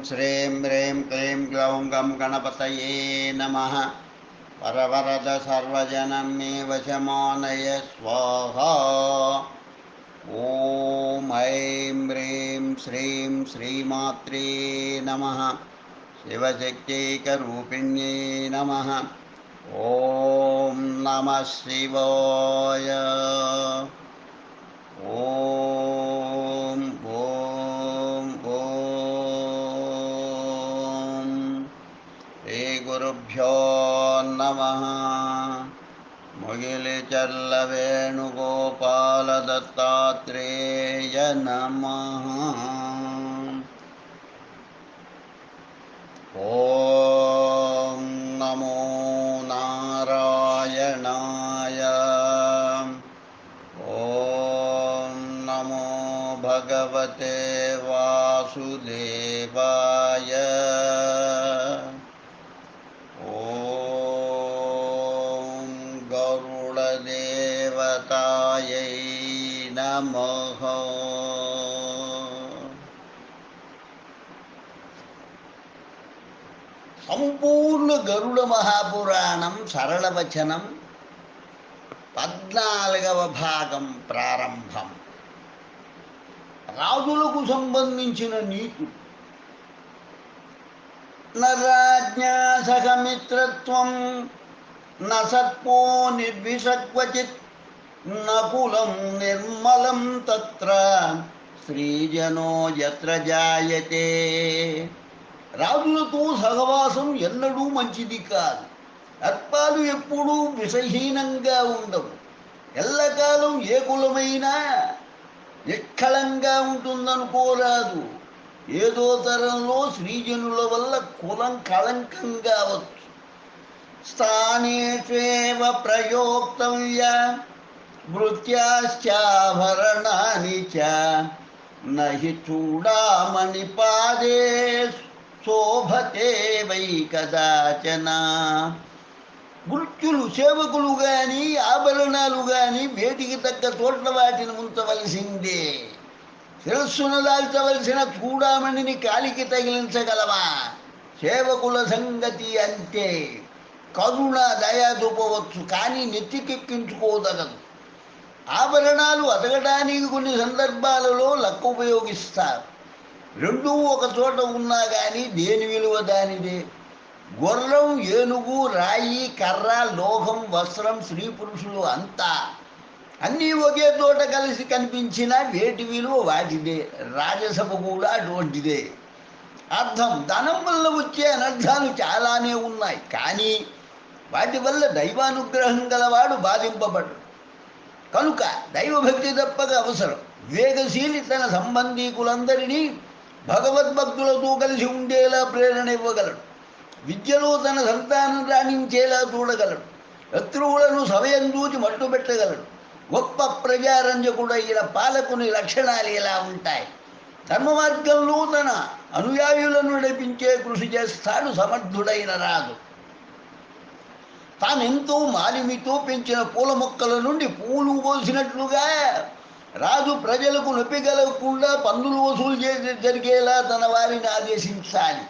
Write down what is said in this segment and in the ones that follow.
श्रीं ह्रीं क्लीं ग्लौं गं गणपतये नमः। परवरदसर्वजनं मे वशमानय स्वाहा। ॐ ऐं ह्रीं श्रीं श्रीमात्रे नमः। शिवशक्त्यैकरूपिण्ये नमः। ॐ नमः शिवाय। ॐ गुरुभ्यो नमः। मुगिलिचल्लवेणुगोपालदत्तात्रेय नमः। ॐ नमो नारायणाय। ॐ नमो भगवते वासुदेवाय। సంపూర్ణ గరుడ మహాపురాణం సరళవచనం పద్నాలుగవ భాగం ప్రారంభం రాజులకు సంబంధించిన నీతులు నరాజ్ఞా సహమిత్రత్వం నసత్పో నిర్విషక్వచిత్ నకులం నిర్మలం తత్ర శ్రీజనో యత్ర జాయతే రాజులతో సహవాసం ఎన్నడూ మంచిది కాదు. అర్పాలు ఎప్పుడూ విషహీనంగా ఉండవు. ఎల్లకాలం ఏ కులమైనా నిష్కళంగా ఉంటుందనుకోరాదు ఏదో తరంలో శ్రీజనుల వల్ల కులం కళంకం కావచ్చు స్థానేష్వేవ ప్రయోక్తవ్య మృత్యాశ్చాభరణాని చ నహి చూడామణి పాదే శోభతే వై కదాచన. గుర్తులు సేవకులు కానీ ఆభరణాలు కానీ వేటికి తగ్గ చోట్ల వాటిని ఉంచవలసిందే. శిరస్సును దాల్చవలసిన చూడామణిని కాలికి తగిలించగలవా? సేవకుల సంగతి అంతే కరుణ దయా చూపవచ్చు కానీ నెత్తికెక్కించుకోదగదు. ఆభరణాలు అతకడానికి కొన్ని సందర్భాలలో లక్క ఉపయోగిస్తారు. రెండూ ఒక చోట ఉన్నా కానీ దేని విలువ దానిదే? గుర్రం ఏనుగు రాయి కర్ర లోహం వస్త్రం స్త్రీ పురుషులు అంతా అన్నీ ఒకే చోట కలిసి కనిపించినా వేటి విలువ వాటిదే. రాజసభ కూడా అటువంటిదే. అర్థం? ధనం వల్ల వచ్చే అనర్థాలు చాలానే ఉన్నాయి. కానీ వాటి వల్ల దైవానుగ్రహం గలవాడు బాధింపబడు. కనుక దైవభక్తి తప్పక అవసరం. వివేకశీలి తన సంబంధీకులందరినీ భగవద్భక్తులతో కలిసి ఉండేలా ప్రేరణ ఇవ్వగలడు. విద్యలో తన సంతానం రాణించేలా చూడగలడు. శత్రువులను సమయం చూచి మట్టు పెట్టగలడు. గొప్ప ప్రజారంజకుడైన పాలకుని లక్షణాలు ఎలా ఉంటాయి? ధర్మ మార్గంలో తన అనుయాయులను నడిపించే కృషి చేస్తాడు సమర్థుడైన రాజు. తానెంతో మాలిమితో పెంచిన పూల మొక్కల నుండి పూలు పోసినట్లుగా రాజు ప్రజలకు నొప్పి కలగకుండా పన్నులు వసూలు చేసి జరిగేలా తన వారిని ఆదేశించాలి.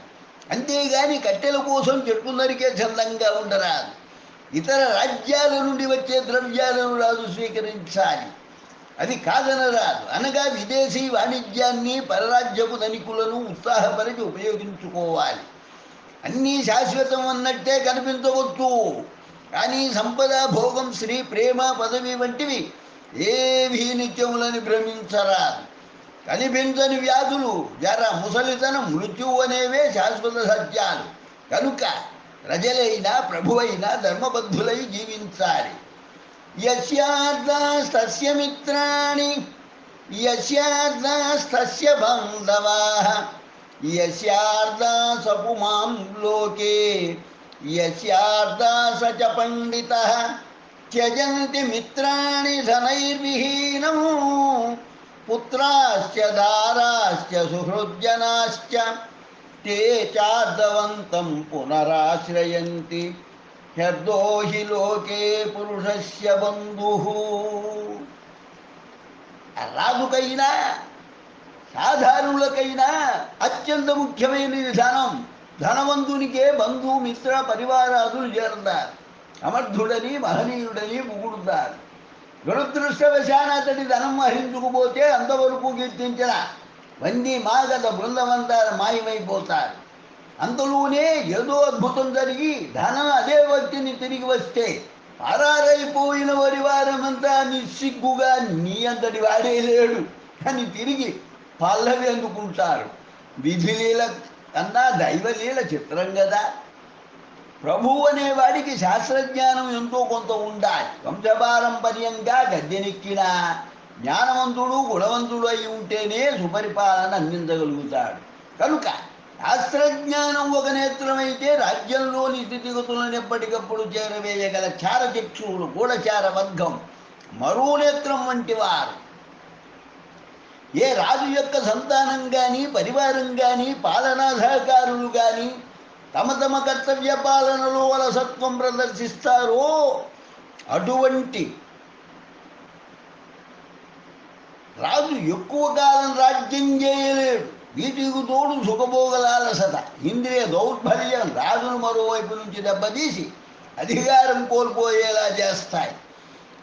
అంతేగాని కట్టెల కోసం చెట్టు నరికే చందంగా ఉండరాదు. ఇతర రాజ్యాల నుండి వచ్చే ద్రవ్యాలను రాజు స్వీకరించాలి. అది కాదనరాదు అనగా విదేశీ వాణిజ్యాన్ని పరరాజ్యపు ధనికులను ఉత్సాహపరిచి ఉపయోగించుకోవాలి. అన్నీ శాశ్వతం అన్నట్టే కనిపించవచ్చు. కానీ సంపద భోగం శ్రీ ప్రేమ పదవి వంటివి ఏవి నిత్యములని భ్రమించరా? కనిపించని వ్యాధులు జర ముసలితనం మృత్యువు అనేవే శాశ్వత సత్యాలు. కనుక ప్రజలైనా ప్రభువైనా ధర్మబద్ధులై జీవించాలి. యస్యార్థస్తస్య మిత్రాణి యస్యార్థస్తస్య బాంధవా యస్యార్థ సపుమాం లోకే యస్యార్థ స చ పండిత. త్యజంతి మిత్రాణి ధనైర్విహీనం పుత్రాశ్చ దారాశ్చ సుహృజ్జనాశ్చ తే చార్దవంతం పునరాశ్రయంతి హ్యర్దో హి లోకే పురుషస్య బంధు రాజుకైనా సాధారణులకైనా అత్యంత ముఖ్యమైనది ధనం ధనవంతునికే బంధు మిత్ర పరివారాదులు చేరతారు సమర్థుడని మహనీయుడని ముగుడుతారు దురదృష్టవశాన అతడి ధనం వహించుకుపోతే అంతవరకు కీర్తించిన వంది మాగత బృందమంతా మాయమైపోతారు. అంతలోనే ఏదో అద్భుతం జరిగి ధనం అదే వ్యక్తిని తిరిగి వస్తే పరారైపోయిన పరివారమంతా నిస్సిగ్గుగా నీ అంతటి వాడే లేడు అని తిరిగి పల్లవి అందుకుంటారు. విధిలీల కన్నా దైవలీల చిత్రం కదా. ప్రభువు అనేవాడికి శాస్త్రజ్ఞానం ఎంతో కొంత ఉండాలి. వంశపారంపర్యంగా గద్దెనెక్కిన జ్ఞానవంతుడు గుణవంతుడు అయి ఉంటేనే సుపరిపాలన అందించగలుగుతాడు. కనుక శాస్త్రజ్ఞానం ఒక నేత్రమైతే రాజ్యంలోని స్థితిగతులను ఎప్పటికప్పుడు చేరవేయగల చారచక్షువులు గూఢచార వర్గం మరో నేత్రం వంటి వారు. ఏ రాజు యొక్క సంతానం కానీ పరివారం కానీ పాలనా సహకారులు కానీ తమ తమ కర్తవ్య పాలనలో అలసత్వం ప్రదర్శిస్తారో. అటువంటి రాజు ఎక్కువ కాలం రాజ్యం చేయలేడు. వీటికి తోడు సుఖభోగలాలసత ఇంద్రియ దౌర్బల్యం రాజును మరోవైపు నుంచి దెబ్బతీసి అధికారం కోల్పోయేలా చేస్తాయి.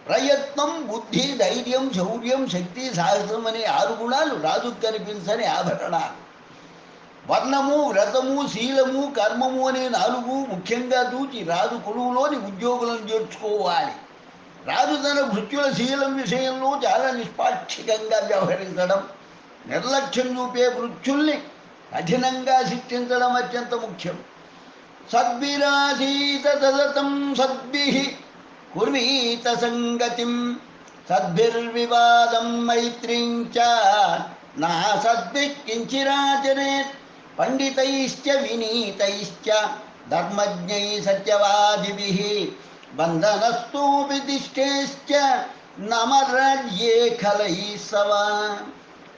ప్రయత్నం బుద్ధి ధైర్యం శౌర్యం శక్తి సాహసం అనే ఆరు గుణాలు రాజుకు కనిపించని ఆభరణాలు. వర్ణము వ్రతము శీలము కర్మము అనే నాలుగు ముఖ్యంగా దూచి రాజు కొలువులోని ఉద్యోగులను చేర్చుకోవాలి. రాజు తన భృత్యుల శీలం విషయంలో చాలా నిష్పాక్షికంగా వ్యవహరించడం నిర్లక్ష్యం చూపే వృత్యుల్ని కఠినంగా శిక్షించడం అత్యంత ముఖ్యం. సద్భిరాసీత సతతం సద్భి కుర్వీత సంగతిం సద్భిర్వివాదం మైత్రీం చ నా సద్భి కించిరాచరేత్ పండితైశ్చ వినీతైశ్చ ధర్మజ్ఞై సత్యవాదిభిః బంధనస్తోపి తిష్టేశ్చ నమరాజ్యే ఖలై సవా.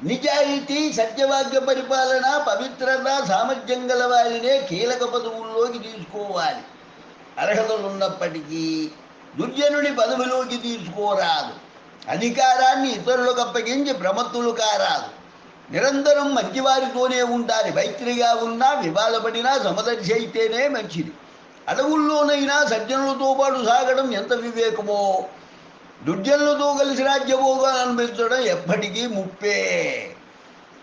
నిజాయితీ సత్యవాక్య పరిపాలన పవిత్రత సామర్థ్యం గల వారినే కీలక పదవుల్లోకి తీసుకోవాలి. అర్హతలు ఉన్నప్పటికీ దుర్జనుడి పదవిలోకి తీసుకోరాదు. అధికారాన్ని ఇతరులకు అప్పగించి ప్రమత్తులు కారాదు. నిరంతరం మంచివారితోనే ఉండాలి. మైత్రిగా ఉన్నా వివాదపడినా సమదర్శి అయితేనే మంచిది. అడవుల్లోనైనా సజ్జనులతో పాటు సాగడం ఎంత వివేకమో. దుర్జనులతో కలిసి రాజ్యభోగాలు అనిపించడం ఎప్పటికీ ముప్పే.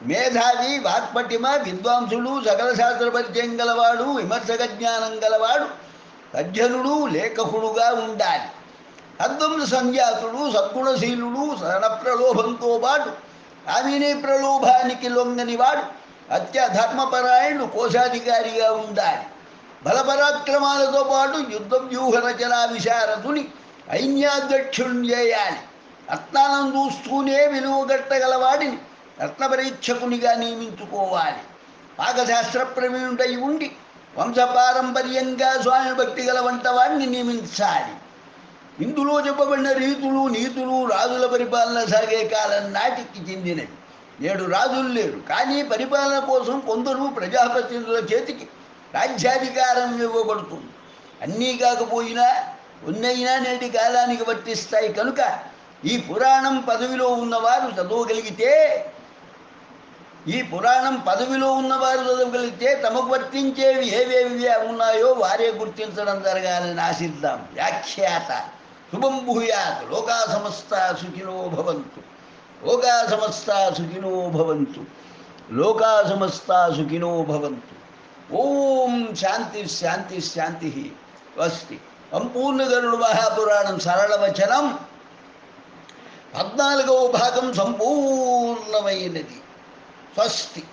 మేధావి వాక్పటిమ విద్వాంసుడు సకల శాస్త్ర పరిచయం గలవాడు విమర్శక జ్ఞానం గలవాడు సజ్జనుడు లేఖకుడుగా ఉండాలి. అద్వంస సంజాతుడు సద్గుణశీలుడు సరణ ప్రలోభంతో పాటు అవిని ప్రలోభానికి లొంగని వాడు అత్యధర్మపరాయణుడు కోశాధికారిగా ఉండాలి. బలపరాక్రమాలతో పాటు యుద్ధ వ్యూహ రచన విశారదుని ఐన్యాధ్యక్షుణ్ణి చేయాలి. రత్నాలను చూస్తూనే విలువగట్టగలవాడిని రత్న పరీక్షకునిగా నియమించుకోవాలి. పాకశాస్త్ర ప్రవీణుడై ఉండి వంశపారంపర్యంగా స్వామి భక్తి గల వంట వాడిని నియమించాలి. ఇందులో చెప్పబడిన రీతులు నీతులు రాజుల పరిపాలన సాగే కాలం నాటికి చెందినవి. నేడు రాజులు లేరు. కానీ పరిపాలన కోసం కొందరు ప్రజాప్రతినిధుల చేతికి రాజ్యాధికారం ఇవ్వబడుతుంది. అన్నీ కాకపోయినా ఉన్నైనా నేటి కాలానికి వర్తిస్తాయి. కనుక ఈ పురాణం పదవిలో ఉన్నవారు చదవగలిగితే ఈ పురాణం పదవిలో ఉన్నవారు చదవగలిగితే తమకు వర్తించేవి ఏవేవి ఉన్నాయో వారే గుర్తించడం జరగాలని ఆశిద్దాం. వ్యాఖ్యాత. శుభం భూయాత్ లోకా సమస్త సుఖినో భవంతు లోకా సమస్త సుఖినో భవంతు లోకా సమస్త సుఖినో భవంతు ఓం శాంతి శాంతి శాంతి స్వస్తి సంపూర్ణ గరుడు మహాపురాణం సరళ వచనం పద్నాలుగవ భాగం సంపూర్ణమైనది స్వస్తి